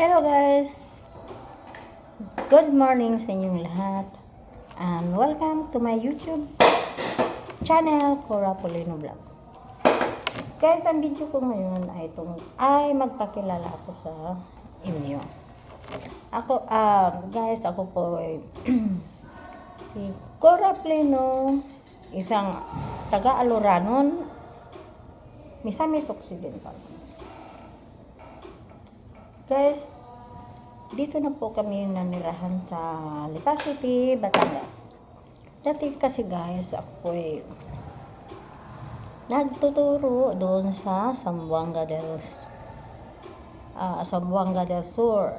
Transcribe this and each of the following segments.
Hello guys! Good morning sa inyong lahat. And welcome to my YouTube channel, Cora Polino Vlog. Guys, ang video ko ngayon ay itong, ay magpakilala ako sa inyo. Ako, ah, guys, ako po ay si Cora Pleno, isang taga-Aloranon, Misamis Occidental. Guys, dito na po kami nanirahan sa Lipa City, Batangas. Dati kasi guys, ako ay nagtuturo doon sa Sambuanga del ah Sambuanga del Sur.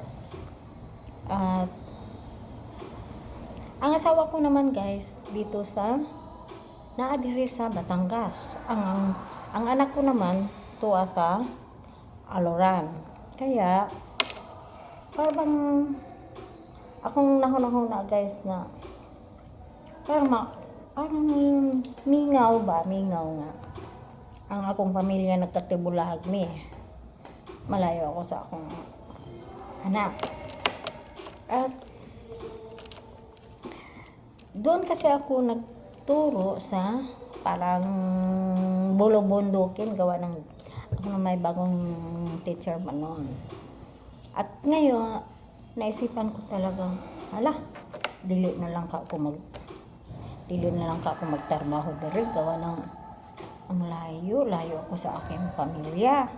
At ang asawa ko naman guys dito sa naadiri sa Batangas. Ang, ang ang anak ko naman tuwa sa Aloran. Kaya parang akong nahunahuna guys na parang ma, parang mingaw ba? Mingaw nga. Ang akong pamilya nagkatibulag mi malayo ako sa akong anak. At doon kasi ako nagturo sa parang bulubundukin gawa ng na may bagong teacher man noon at ngayon, naisipan ko talaga, hala, dili na lang ka ako mag, dili na lang ka ako magtrabaho diri, gawa ng, ang layo, layo ako sa aking pamilya.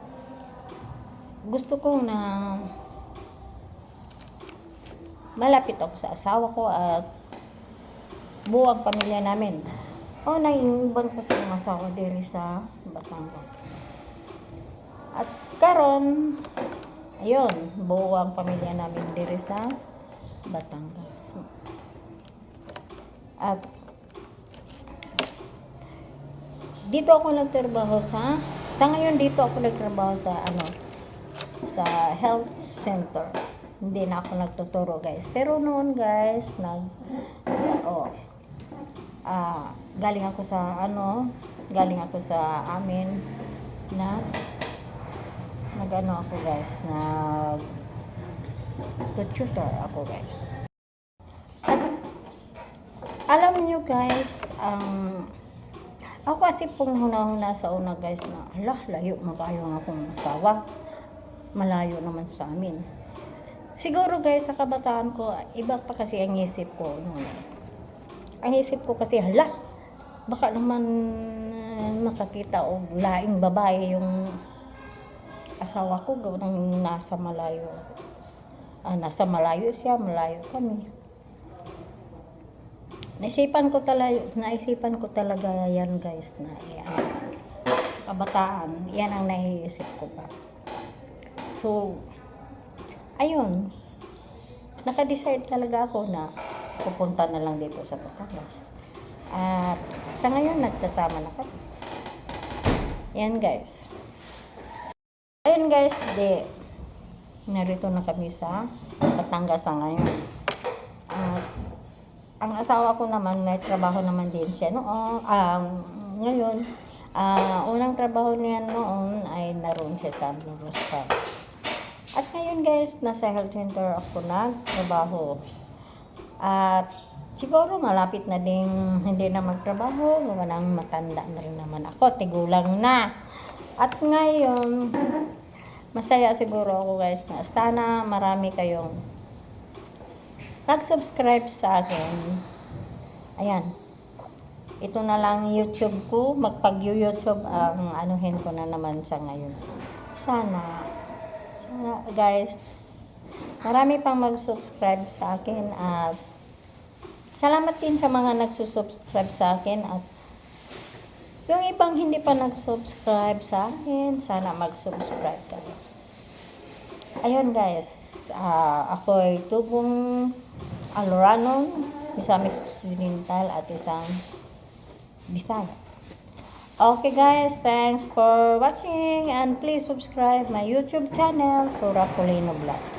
Gusto ko na, malapit ako sa asawa ko at buwag pamilya namin. O, naiiban ko sa asawa diri sa Batangas. Karon ayun, buo ang pamilya namin diri sa Batangas. At dito ako nagtrabaho sa sa ngayon dito ako nagtrabaho sa ano sa health center. Hindi na ako nagtuturo guys. Pero noon guys, nag oh, ah, galing ako sa ano, galing ako sa amin na nag-ano ako guys, nag tutor ako guys. At, alam niyo guys, ang ako kasi pong huna-huna sa una guys na, hala, layo, makayo nga akong asawa. Malayo naman sa amin. Siguro guys, sa kabataan ko, iba pa kasi ang isip ko noon. Ang isip ko kasi, hala, baka naman makakita o laing babae yung asawa ko gawang nasa malayo. Ah, nasa malayo siya, malayo kami. Naisipan ko talaga, naisipan ko talaga yan guys na yan. Kabataan, yan ang naiisip ko pa. So, ayun. Naka-decide talaga ako na pupunta na lang dito sa Batangas. At sa ngayon, nagsasama na kami. Yan guys. Ayun guys, di narito na kami sa Batangas sa ngayon. At ang asawa ko naman, may trabaho naman din siya noon. Um, ngayon, ah, unang trabaho niya noon ay naroon siya sa Blue Rose. At ngayon guys, nasa health center ako nagtrabaho. At siguro malapit na din hindi na magtrabaho. Gawa ng matanda na rin naman ako. Tigulang na. At ngayon, masaya siguro ako guys na sana marami kayong nag-subscribe sa akin. Ayan. Ito na lang YouTube ko. Magpag-YouTube ang anuhin ko na naman sa ngayon. Sana, sana guys, marami pang mag-subscribe sa akin at salamat din sa mga nagsusubscribe sa akin at yung ibang hindi pa nag-subscribe sa akin, sana mag-subscribe kayo. Ayun guys, ah, ako ay tubong Aloranon, Misamis Occidental at isang Bisaya. Okay guys, thanks for watching and please subscribe my YouTube channel, Flora Colino Vlog.